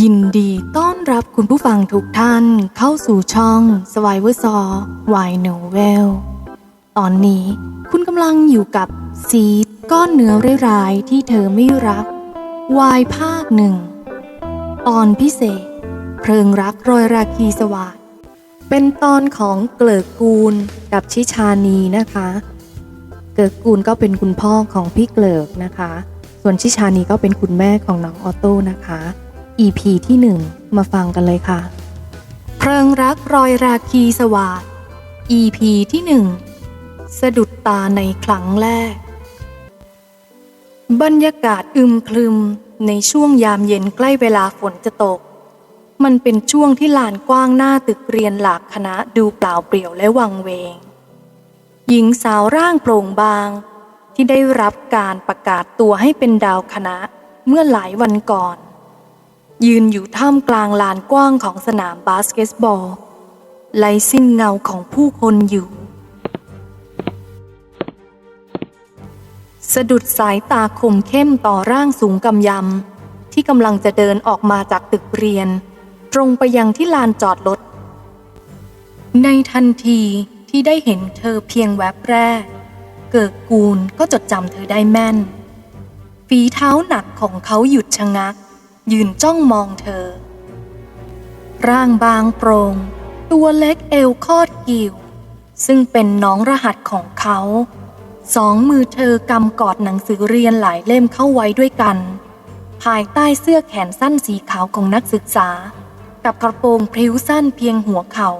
ยินดีต้อนรับคุณผู้ฟังทุกท่านเข้าสู่ช่อง s w i v e r s a w y Novel ตอนนี้คุณกำลังอยู่กับซีดก้อนเนื้อร้ายๆที่เธอไม่รักวายภาคหนึ่ง ตอนพิเศษ เพลิงรักรอยราคีสวัสดเป็นตอนของเกลิกกูลกับชิชานีนะคะ เกิกกูลก็เป็นคุณพ่อของพี่เกลิกนะคะ ส่วนชิชานีก็เป็นคุณแม่ของน้องออโต้นะคะ EP ที่หนึ่งมาฟังกันเลยค่ะ เพลิงรักรอยราคีสวาด EP ที่หนึ่งสะดุดตาในครั้งแรก บรรยากาศอึมครึมในช่วงยามเย็นใกล้เวลาฝนจะตก มันเป็นช่วงที่ลานกว้างหน้าตึกเรียนหลากคณะดูเปล่าเปลี่ยวและวังเวง หญิงสาวร่างโปร่งบาง ที่ได้รับการประกาศตัวให้เป็นดาวคณะเมื่อหลายวันก่อน ยืนอยู่ท่ามกลางลานกว้างของสนามบาสเกตบอลไร้สิ้นเงาของผู้คนอยู่ สะดุดสายตาคมเข้มต่อร่างสูงกำยำ ที่กำลังจะเดินออกมาจากตึกเรียน ตรงไปยังที่ลานจอดรถในทันทีที่ได้เห็นเธอเพียงแวบแรก เกิดกูลก็จดจำเธอได้แม่น ฝีเท้าหนักของเขาหยุดชะงัก ยืนจ้องมองเธอ ร่างบางโปรงตัวเล็กเอวคอดกิ่วซึ่งเป็นน้องรหัสของเขา สองมือเธอกำกอดหนังสือเรียนหลายเล่มเข้าไว้ด้วยกัน ภายใต้เสื้อแขนสั้นสีขาวของนักศึกษา กับกระโปรงพริ้วสั้นเพียงหัวเขา่า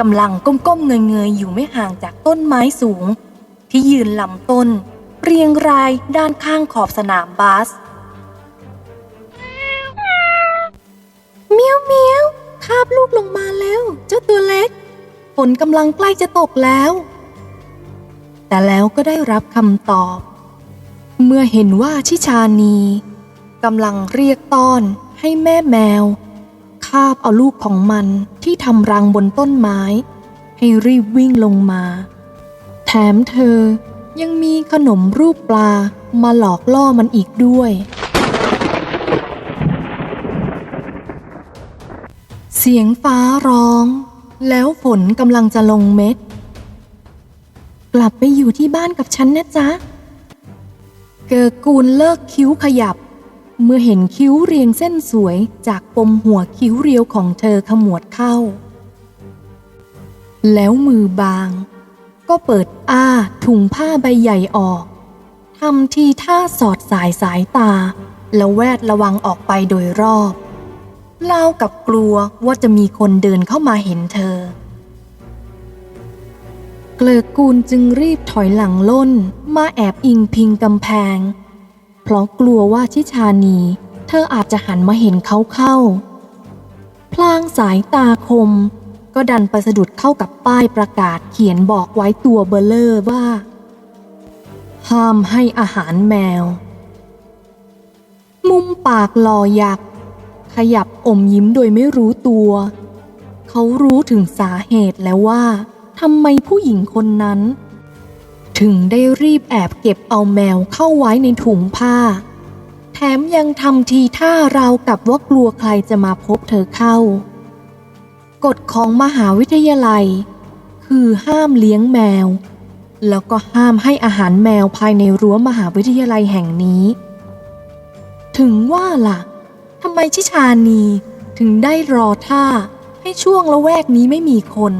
กำลังก้มๆเงยๆอยู่ไม่ห่างจากต้นไม้สูง ที่ยืนลำต้น เรียงรายด้านข้างขอบสนามบาสเมียวเมียวคาบลูกลงมาแล้ว เจ้าตัวเล็ก ฝนกำลังใกล้จะตกแล้ว แต่แล้วก็ได้รับคำตอบ เมื่อเห็นว่าชิชานีกำลังเรียกต้อนให้แม่แมว คาบเอาลูกของมันที่ทำรังบนต้นไม้ ให้รีบวิ่งลงมา แถมเธอยังมีขนมรูปปลามาหลอกล่อมันอีกด้วย เสียงฟ้าร้อง แล้วฝนกำลังจะลงเม็ด กลับไปอยู่ที่บ้านกับฉันนะจ๊ะ เกิดกูลเลิกคิ้วขยับ เมื่อเห็นคิ้วเรียงเส้นสวยจากปมหัวคิ้วเรียวของเธอขมวดเข้า แล้วมือบาง ก็เปิดอ้าถุงผ้าใบใหญ่ออกทำทีท่าสอดสายสายตา แล้วแวดระวังออกไปโดยรอบเล่ากับกลัวว่าจะมีคนเดินเข้ามาเห็นเธอ เกลือกูลจึงรีบถอยหลังล่นมาแอบอิงพิงกำแพง เพราะกลัวว่าชิชานี เธออาจจะหันมาเห็นเขาเข้า พลางสายตาคม ก็ดันไปสะดุดเข้ากับป้ายประกาศเขียนบอกไว้ตัวเบลเลอร์ว่า ห้ามให้อาหารแมว มุมปากลอยัก ขยับอมยิ้มโดยไม่รู้ตัว เขารู้ถึงสาเหตุแล้วว่าทำไมผู้หญิงคนนั้น ถึงได้รีบแอบเก็บเอาแมวเข้าไว้ในถุงผ้า แถมยังทำทีท่าราวกับว่ากลัวใครจะมาพบเธอเข้า กฎของมหาวิทยาลัย คือห้ามเลี้ยงแมว แล้วก็ห้ามให้อาหารแมวภายในรั้วมหาวิทยาลัยแห่งนี้ ถึงว่าล่ะทำไมชิชานีถึงได้รอท่าให้ช่วงละแวกนี้ไม่มีคน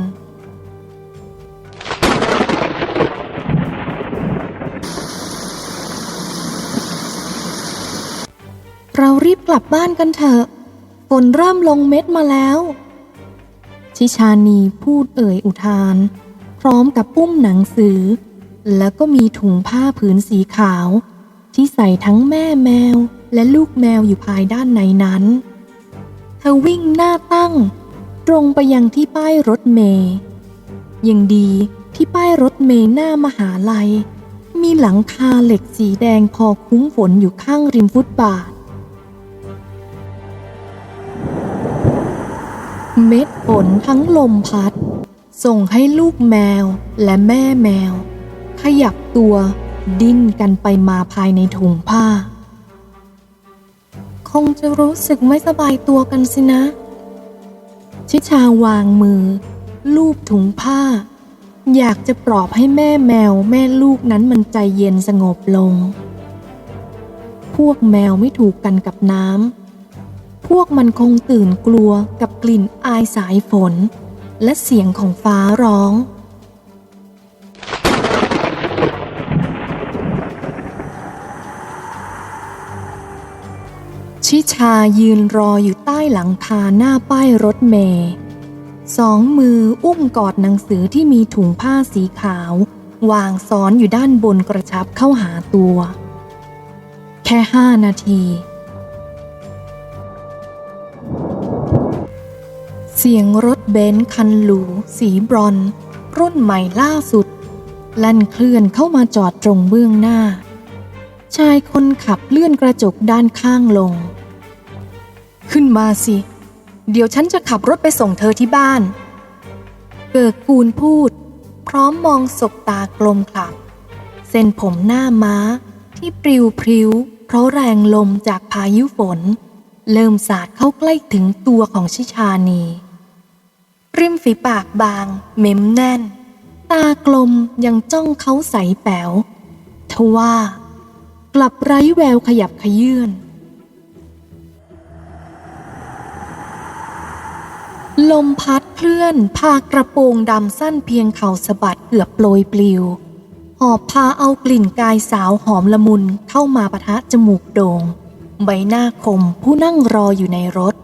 เรารีบกลับบ้านกันเถอะฝนเริ่มลงเม็ดมาแล้ว ชิชานีพูดเอ่ยอุทาน พร้อมกับปุ้มหนังสือ แล้วก็มีถุงผ้าผืนสีขาว ที่ใส่ทั้งแม่แมวและลูกแมวอยู่ภายด้านในนั้น เธอวิ่งหน้าตั้ง ตรงไปยังที่ป้ายรถเมย์ยังดีที่ป้ายรถเมย์หน้ามหาลัย มีหลังคาเหล็กสีแดงพอคุ้มฝนอยู่ข้างริมฟุตบาท เม็ดฝนทั้งลมพัด ส่งให้ลูกแมวและแม่แมว ขยับตัวดิ้นกันไปมาภายในถุงผ้า คงจะรู้สึกไม่สบายตัวกันสินะ ชิชาวางมือ ลูบถุงผ้า อยากจะปลอบให้แม่แมวแม่ลูกนั้นมันใจเย็นสงบลง พวกแมวไม่ถูกกันกับน้ำ พวกมันคงตื่นกลัวกับกลิ่นอายสายฝน และเสียงของฟ้าร้อง ชิชายืนรออยู่ใต้หลังคาหน้าป้ายรถเมย์สองมืออุ้มกอดหนังสือที่มีถุงผ้าสีขาว วางซ้อนอยู่ด้านบนกระชับเข้าหาตัว แค่ห้านาที สียงรถเบนซ์คันหรูสีบรอน รุ่นใหม่ล่าสุดลั่นเคลื่อนเข้ามาจอดตรงเบื้องหน้า ชายคนขับเลื่อนกระจกด้านข้างลง ขึ้นมาสิ เดี๋ยวฉันจะขับรถไปส่งเธอที่บ้าน เกิดกูลพูด พร้อมมองศบตากลมขลับ เส้นผมหน้าม้าที่ปลิวพริ้วเพราะแรงลมจากพายุฝน เริ่มสาดเข้าใกล้ถึงตัวของชิชานี ริมฝีปากบาง เม้มแน่น ตากลมยังจ้องเขาใสแป๋วทว่า กลับไร้แววขยับขยื่น ลมพัดเคลื่อนพากระโปรงดำสั้นเพียงเข่าสะบัดเกือบโปรยปลิว หอบพาเอากลิ่นกายสาวหอมละมุนเข้ามาปะทะจมูกโดง่งใบหน้าคมผู้นั่งรออยู่ในรถ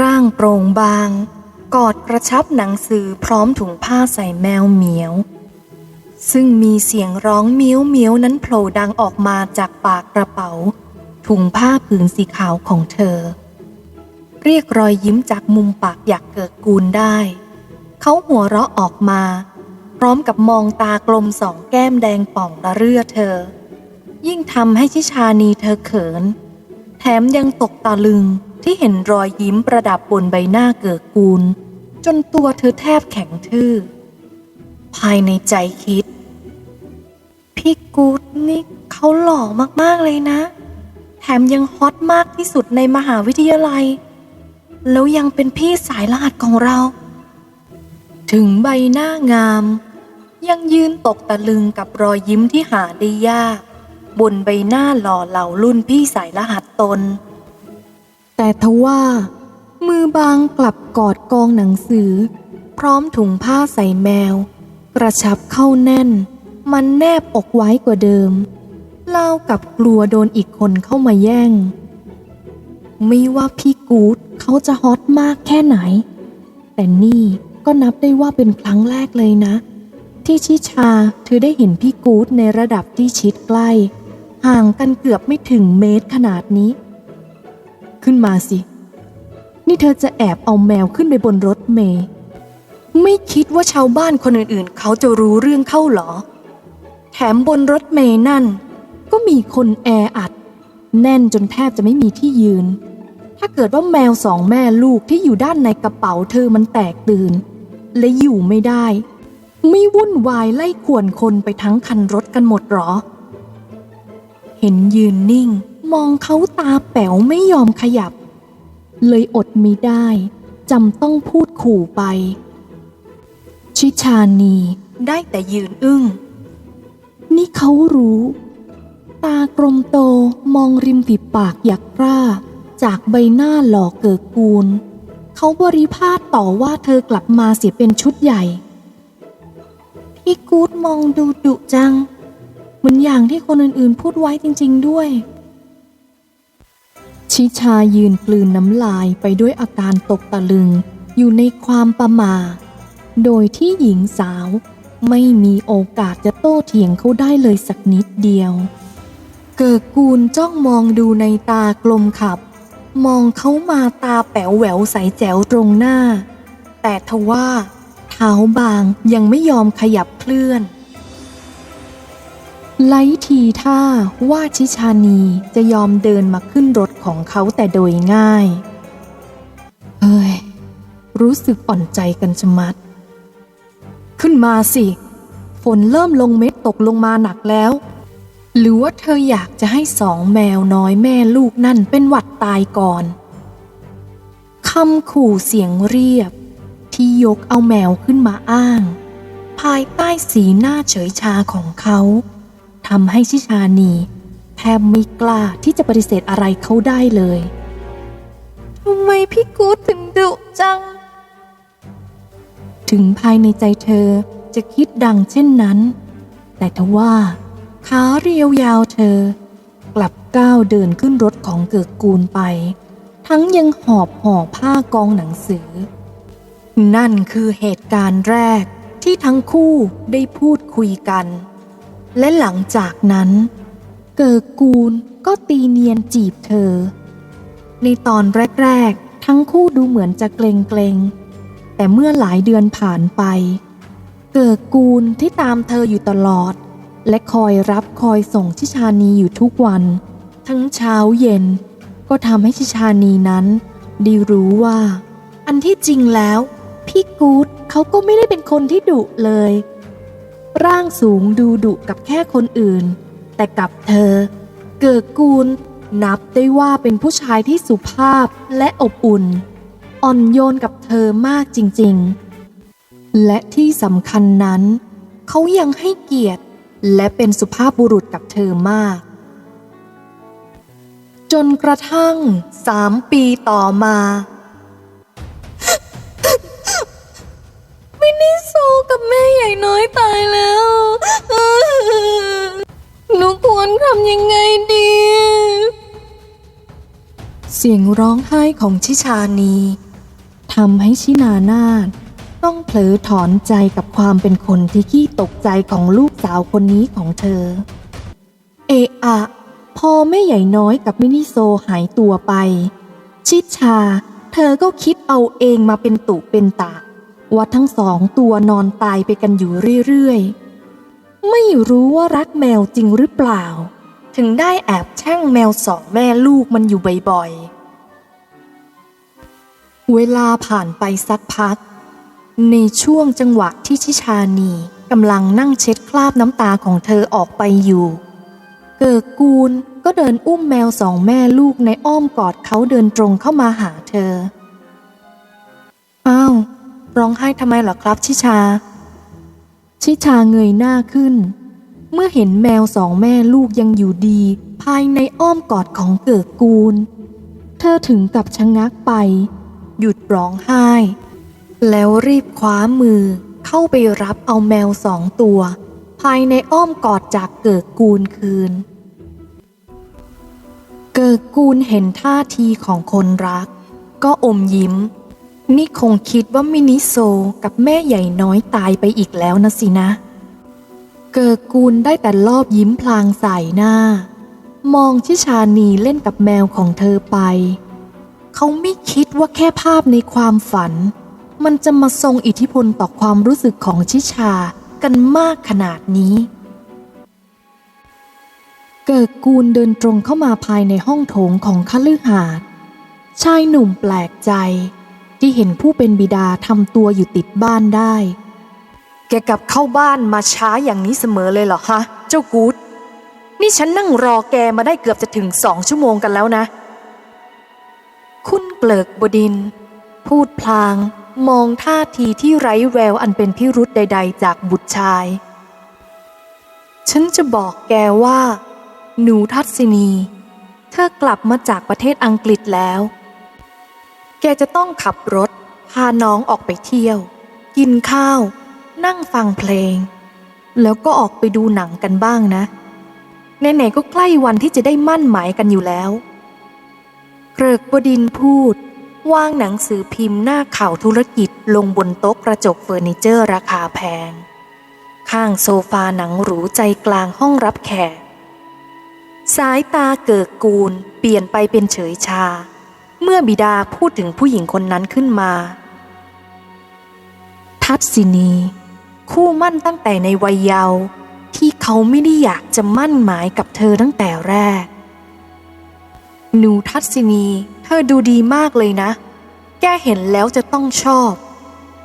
ร่างโปร่งบาง กอดกระชับหนังสือพร้อมถุงผ้าใส่แมวเหมียว ซึ่งมีเสียงร้องเมี้ยวเมี้ยวนั้นโผล่ดังออกมาจากปากกระเป๋า ถุงผ้าผืนสีขาวของเธอ เรียกรอยยิ้มจากมุมปากอยากเกิดกูลได้ เขาหัวเราะออกมา พร้อมกับมองตากลมสองแก้มแดงป่องระเรื่อเธอ ยิ่งทำให้ชิชานีเธอเขิน แถมยังตกตะลึง ที่เห็นรอยยิ้มประดับบนใบหน้าเกิดกูล จนตัวเธอแทบแข็งทื่อ ภายในใจคิด พี่กูดนี่เขาหล่อมากๆเลยนะ แถมยังฮอตมากที่สุดในมหาวิทยาลัย แล้วยังเป็นพี่สายรหัสของเรา ถึงใบหน้างาม ยังยืนตกตะลึงกับรอยยิ้มที่หาได้ยาก บนใบหน้าหล่อเหลารุ่นพี่สายรหัสตน แต่ทว่า มือบางกลับกอดกองหนังสือ พร้อมถุงผ้าใส่แมว กระชับเข้าแน่น มันแนบอกไว้กว่าเดิมเล่ากับกลัวโดนอีกคนเข้ามาแย่ง ไม่ว่าพี่กูดเขาจะฮอตมากแค่ไหน แต่นี่ก็นับได้ว่าเป็นครั้งแรกเลยนะ ที่ชิชาเธอได้เห็นพี่กูดในระดับที่ชิดใกล้ ห่างกันเกือบไม่ถึงเมตรขนาดนี้ ขึ้นมาสิ นี่เธอจะแอบเอาแมวขึ้นไปบนรถเมย์ไม่คิดว่าชาวบ้านคนอื่นๆ เขาจะรู้เรื่องเข้าหรอ แถมบนรถเมย์นั่น ก็มีคนแออัด แน่นจนแทบจะไม่มีที่ยืน ถ้าเกิดว่าแมวสองแม่ลูกที่อยู่ด้านในกระเป๋าเธอมันแตกตื่น และอยู่ไม่ได้ ไม่วุ่นวายไล่ข่วนคนไปทั้งคันรถกันหมดหรอ เห็นยืนนิ่ง มองเขาตาแป๋วไม่ยอมขยับ เลยอดมิได้จำต้องพูดขู่ไป ชิชานีได้แต่ยืนอึ้ง นี่เขารู้ ตากลมโตมองริมฝีปากอยากกล้าจากใบหน้าหล่อเกิดกูล เขาบริพาทต่อว่าเธอกลับมาเสียเป็นชุดใหญ่ พี่กูดมองดูดุจัง เหมือนอย่างที่คนอื่นๆพูดไว้จริง ๆด้วย ชิชายืนกลืนน้ำลายไปด้วยอาการตกตะลึง อยู่ในความประมา โดยที่หญิงสาวไม่มีโอกาสจะโต้เถียงเขาได้เลยสักนิดเดียว เกิดกูลจ้องมองดูในตากลมขับ มองเขามาตาแป๋วแหววใสแจ๋วตรงหน้า แต่ทว่าเท้าบางยังไม่ยอมขยับเคลื่อน ไลทีท่าว่าชิชานีจะยอมเดินมาขึ้นรถของเขาแต่โดยง่าย เฮ้ย รู้สึกอ่อนใจกันชะมัด ขึ้นมาสิ ฝนเริ่มลงเม็ดตกลงมาหนักแล้ว หรือว่าเธออยากจะให้สองแมวน้อยแม่ลูกนั่นเป็นหวัดตายก่อนคำขู่เสียงเรียบ ที่ยกเอาแมวขึ้นมาอ้าง ภายใต้สีหน้าเฉยชาของเขา ทำให้ชิชานีแทบไม่กล้าที่จะปฏิเสธอะไรเขาได้เลยทำไมพี่กูดถึงดุจัง ถึงภายในใจเธอจะคิดดังเช่นนั้น แต่ทว่าขาเรียวยาวเธอ กลับก้าวเดินขึ้นรถของเกิกกูลไป ทั้งยังหอบห่อผ้ากองหนังสือ นั่นคือเหตุการณ์แรกที่ทั้งคู่ได้พูดคุยกัน และหลังจากนั้น เกิกกูลก็ตีเนียนจีบเธอ ในตอนแรก ๆ ทั้งคู่ดูเหมือนจะเกรงเกรงๆแต่เมื่อหลายเดือนผ่านไป เกิกกูลที่ตามเธออยู่ตลอด และคอยรับคอยส่งชิชานีอยู่ทุกวัน ทั้งเช้าเย็น ก็ทำให้ชิชานีนั้นได้รู้ว่า อันที่จริงแล้ว พี่กูดเขาก็ไม่ได้เป็นคนที่ดุเลย ร่างสูงดูดุกับแค่คนอื่น แต่กับเธอ เกิดกูล นับได้ว่าเป็นผู้ชายที่สุภาพและอบอุ่น อ่อนโยนกับเธอมากจริงๆ และที่สำคัญนั้น เขายังให้เกียรติและเป็นสุภาพบุรุษกับเธอมาก จนกระทั่งสามปีต่อมา กับแม่ใหญ่น้อยตายแล้วหนูควรทำยังไงดี เสียงร้องไห้ของชิชานีทำให้ชินานาถต้องเผลอถอนใจกับความเป็นคนที่ขี้ตกใจของลูกสาวคนนี้ของเธอ เอะอะพอแม่ใหญ่น้อยกับมินิโซหายตัวไป ชิชา เธอก็คิดเอาเองมาเป็นตุเป็นตะ ว่าทั้งสองตัวนอนตายไปกันอยู่เรื่อยๆ ไม่รู้ว่ารักแมวจริงหรือเปล่า ถึงได้แอบแช่งแมวสองแม่ลูกมันอยู่บ่อยๆ เวลาผ่านไปสักพัก ในช่วงจังหวะที่ชิชานีกำลังนั่งเช็ดคราบน้ำตาของเธอออกไปอยู่ เกิกกูลก็เดินอุ้มแมวสองแม่ลูกในอ้อมกอดเขาเดินตรงเข้ามาหาเธอ ร้องไห้ทำไมเหรอครับชิชา ชิชาเงยหน้าขึ้น เมื่อเห็นแมวสองแม่ลูกยังอยู่ดี ภายในอ้อมกอดของเกิดกูล เธอถึงกับชะงักไป หยุดร้องไห้ แล้วรีบคว้ามือเข้าไปรับเอาแมวสองตัว ภายในอ้อมกอดจากเกิดกูลคืน เกิดกูลเห็นท่าทีของคนรัก ก็อมยิ้ม นี่คงคิดว่ามินิโซกับแม่ใหญ่น้อยตายไปอีกแล้วนะสินะ เกิดกูลได้แต่รอบยิ้มพลางใส่หน้า มองชิชานีเล่นกับแมวของเธอไป เขาไม่คิดว่าแค่ภาพในความฝัน มันจะมาทรงอิทธิพลต่อความรู้สึกของชิชากันมากขนาดนี้ เกิดกูลเดินตรงเข้ามาภายในห้องโถงของคฤหาสน์ชายหนุ่มแปลกใจ ที่เห็นผู้เป็นบิดาทำตัวอยู่ติดบ้านได้ แกกลับเข้าบ้านมาช้าอย่างนี้เสมอเลยเหรอฮะ เจ้ากูดนี่ฉันนั่งรอแกมาได้เกือบจะถึงสองชั่วโมงกันแล้วนะ คุณเกลิกบดิน พูดพลางมองท่าทีที่ไร้แววอันเป็นพิรุษใด ๆ จากบุตรชาย ฉันจะบอกแกว่า หนูทัศนี เธอกลับมาจากประเทศอังกฤษแล้ว แกจะต้องขับรถ พาน้องออกไปเที่ยว กินข้าว นั่งฟังเพลง แล้วก็ออกไปดูหนังกันบ้างนะไหนๆก็ใกล้วันที่จะได้มั่นหมายกันอยู่แล้วเกริกบดินพูด วางหนังสือพิมพ์หน้าข่าวธุรกิจลงบนโต๊ะกระจกเฟอร์นิเจอร์ราคาแพง ข้างโซฟาหนังหรูใจกลางห้องรับแขก สายตาเกิกกูลเปลี่ยนไปเป็นเฉยชา เมื่อบิดาพูดถึงผู้หญิงคนนั้นขึ้นมา ทัศนี คู่มั่นตั้งแต่ในวัยเยาว์ที่เขาไม่ได้อยากจะมั่นหมายกับเธอตั้งแต่แรก หนูทัศนี เธอดูดีมากเลยนะ แกเห็นแล้วจะต้องชอบ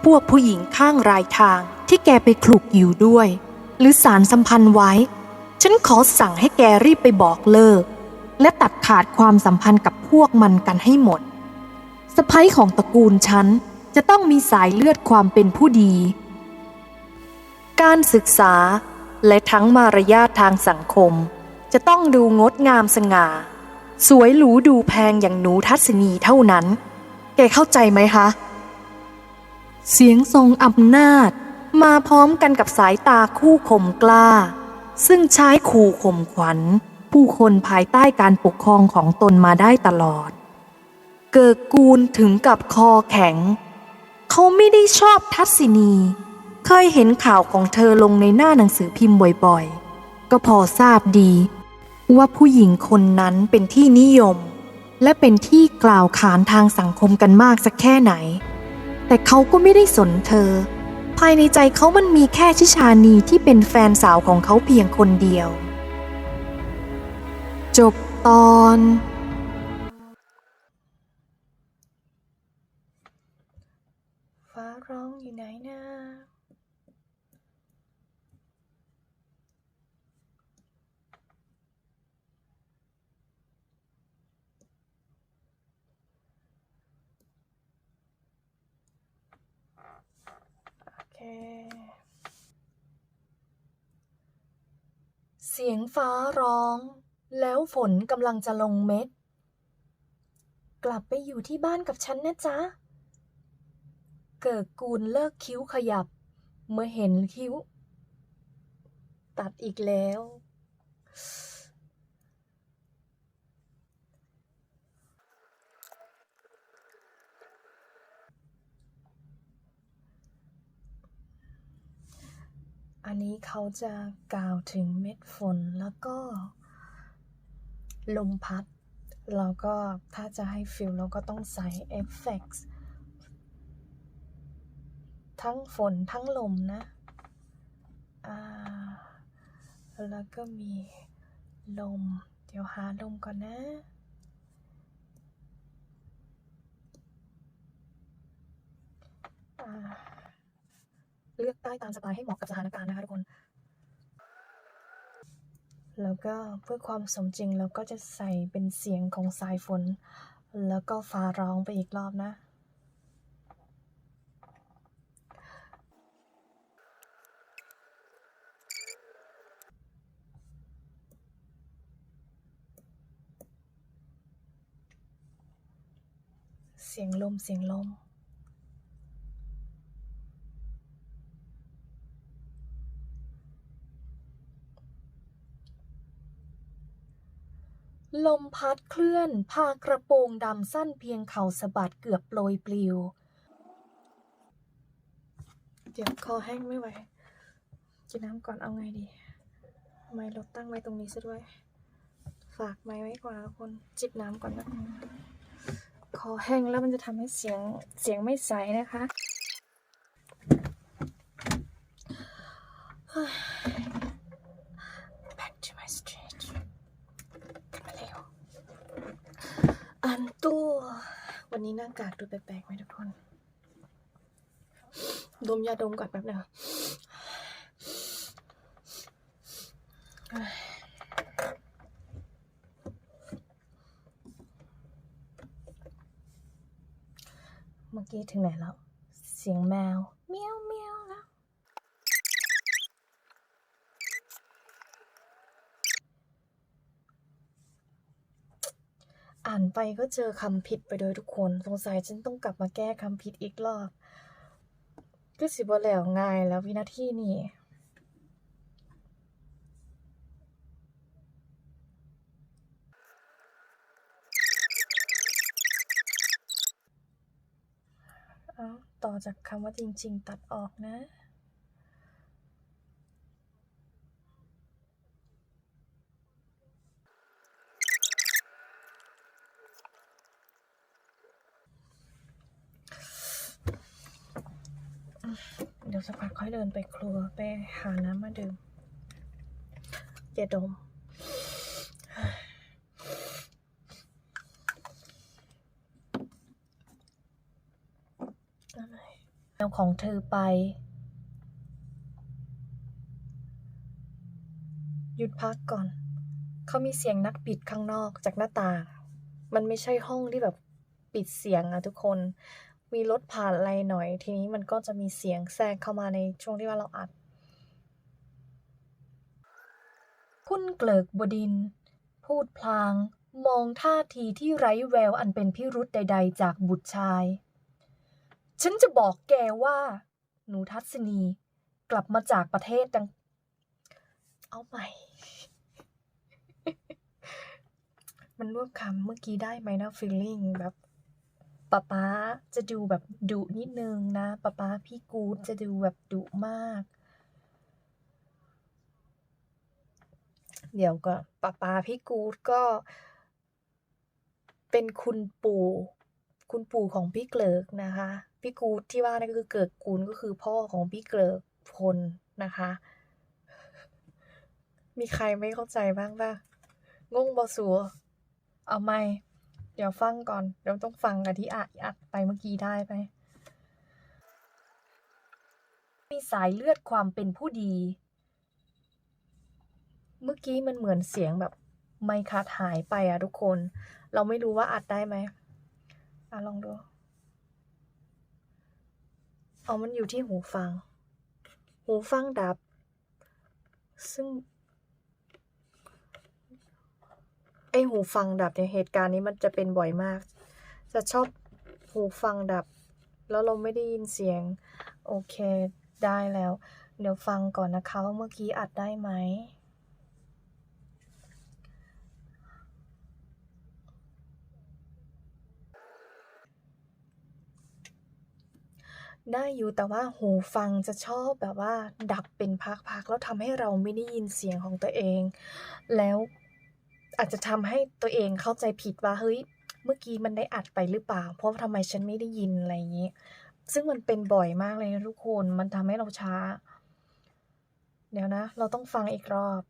พวกผู้หญิงข้างรายทางที่แกไปคลุกอยู่ด้วย หรือสารสัมพันธ์ไว้ ฉันขอสั่งให้แกรีบไปบอกเลิก และตัดขาดความสัมพันธ์กับพวกมันกันให้หมดสะพ้ยของตระกูลฉันจะต้องมีสายเลือดความเป็นผู้ดี การศึกษาและทั้งมารยาททางสังคม จะต้องดูงดงามสง่า สวยหรูดูแพงอย่างหนูทัศนีเท่านั้น แกเข้าใจไหมคะ เสียงทรงอำนาจมาพร้อมกันกับสายตาคู่ข่มกล้า ซึ่งใช้ขู่ข่มขวัญ ผู้คนภายใต้การปกครองของตนมาได้ตลอด เกิดกูลถึงกับคอแข็ง เขาไม่ได้ชอบทัศนี เคยเห็นข่าวของเธอลงในหน้าหนังสือพิมพ์บ่อยๆ ก็พอทราบดี ว่าผู้หญิงคนนั้นเป็นที่นิยม และเป็นที่กล่าวขานทางสังคมกันมากสักแค่ไหน แต่เขาก็ไม่ได้สนเธอ ภายในใจเขามันมีแค่ชิชานีที่เป็นแฟนสาวของเขาเพียงคนเดียว จบตอน ฟ้าร้องอยู่ไหนนะโอเคเสียงฟ้าร้อง แล้วฝนกำลังจะลงเม็ด กลับไปอยู่ที่บ้านกับฉันนะจ๊ะ เกิดกูลเลิกคิ้วขยับ เมื่อเห็นคิ้ว ตัดอีกแล้ว อันนี้เขาจะกล่าวถึงเม็ดฝนแล้วก็ ลมพัด แล้วก็ถ้าจะให้ฟิลเราก็ต้องใส่เอฟเฟกต์ทั้งฝนทั้งลมนะ แล้วก็มีลม เดี๋ยวหาลมก่อนนะเลือกได้ตามสไตล์ให้เหมาะกับสถานการณ์นะคะทุกคน แล้วก็เพื่อความสมจริงเราก็จะใส่เป็นเสียงของสายฝน แล้วก็ฟ้าร้องไปอีกรอบนะ เสียงลมเสียงลม ลมพัดเคลื่อน พากระโปรงดำสั้นเพียงเข่าสะบัดเกือบโปรยปลิว เดี๋ยวคอแห้งไม่ไหว กินน้ำก่อนเอาไงดี ไมเราตั้งไว้ตรงนี้ซะด้วย ฝากไม้ไว้ก่อนนะทุกคนจิบน้ำก่อนนะคอแห้งแล้วมันจะทำให้เสียงเสียงไม่ใสนะคะ Back to my street กันมาเร็ว อันตัววันนี้หน้ากากดูแปลกๆไหมทุกคน ดมยาดมก่อนแป๊บหนึงเมื่อกี้ถึงไหนแล้ว เสียงแมวเมียวเมียวแล้ว อ่านไปก็เจอคำผิดไปโดยทุกคนสงสัยฉันต้องกลับมาแก้คำผิดอีกรอบก็สิบ่แล้วง่ายแล้ววินาทีนี้เอาต่อจากคำว่าจริง ๆ ตัดออกนะ เดี๋ยวสักพัก ค่อยเดินไปครัวไปหาน้ำมาดื่มอย่าดม เอาของเธอไปอยู่ดพักก่อน เขามีเสียงนักบิดข้างนอกจากหน้าต่าง มันไม่ใช่ห้องที่แบบปิดเสียงอะทุกคน มีรถผ่านอะไรหน่อย ทีนี้มันก็จะมีเสียงแทรกเข้ามาในช่วงที่ว่าเราอัด คุณเกลิกบดิน พูดพลาง มองท่าทีที่ไร้แววอันเป็นพิรุธใด ๆ จากบุตรชาย ฉันจะบอกแกว่า หนูทัศนีกลับมาจากประเทศดัง เอาใหม่ มันรวบคำเมื่อกี้ได้ไหมนะฟีลลิ่งแบบ ป๊าป๊าจะดูแบบดุนิดนึงนะป๊าป๊าพี่กูดจะดูแบบดุมาก เดี๋ยวก็ป๊าป๊าพี่กูดก็ เป็นคุณปู่ คุณปู่ของพี่เกลิกนะคะ พี่กูดที่ว่านี่นก็คือเกิดกูลก็คือพ่อของพี่เกลิกพลนะคะ มีใครไม่เข้าใจบ้างป่ะงงบอสัวเอาไม่ เดี๋ยวฟังก่อน เดี๋ยวต้องฟังกันที่อัดอัดไปเมื่อกี้ได้ไปมีสายเลือดความเป็นผู้ดี เมื่อกี้มันเหมือนเสียงแบบไมค์คัดหายไปอะทุกคน เราไม่รู้ว่าอัดได้ไหมอะลองดูเอามันอยู่ที่หูฟัง หูฟังดับ ซึ่ง ไอหูฟังดับเนี่ยเหตุการณ์นี้มันจะเป็นบ่อยมาก จะชอบหูฟังดับ แล้วเราไม่ได้ยินเสียง โอเค ได้แล้ว เดี๋ยวฟังก่อนนะคะว่าเมื่อกี้อัดได้ไหมได้อยู่แต่ว่าหูฟังจะชอบแบบว่าดับเป็นพักๆแล้วทำให้เราไม่ได้ยินเสียงของตัวเอง แล้ว อาจจะทำให้ตัวเองเข้าใจผิดว่าเฮ้ย เมื่อกี้มันได้อัดไปหรือเปล่า เพราะทำทำไมฉันไม่ได้ยินอะไรอย่างนี้ ซึ่งมันเป็นบ่อยมากเลยนะทุกคน มันทำให้เราช้า เดี๋ยวนะ เราต้องฟังอีกรอบ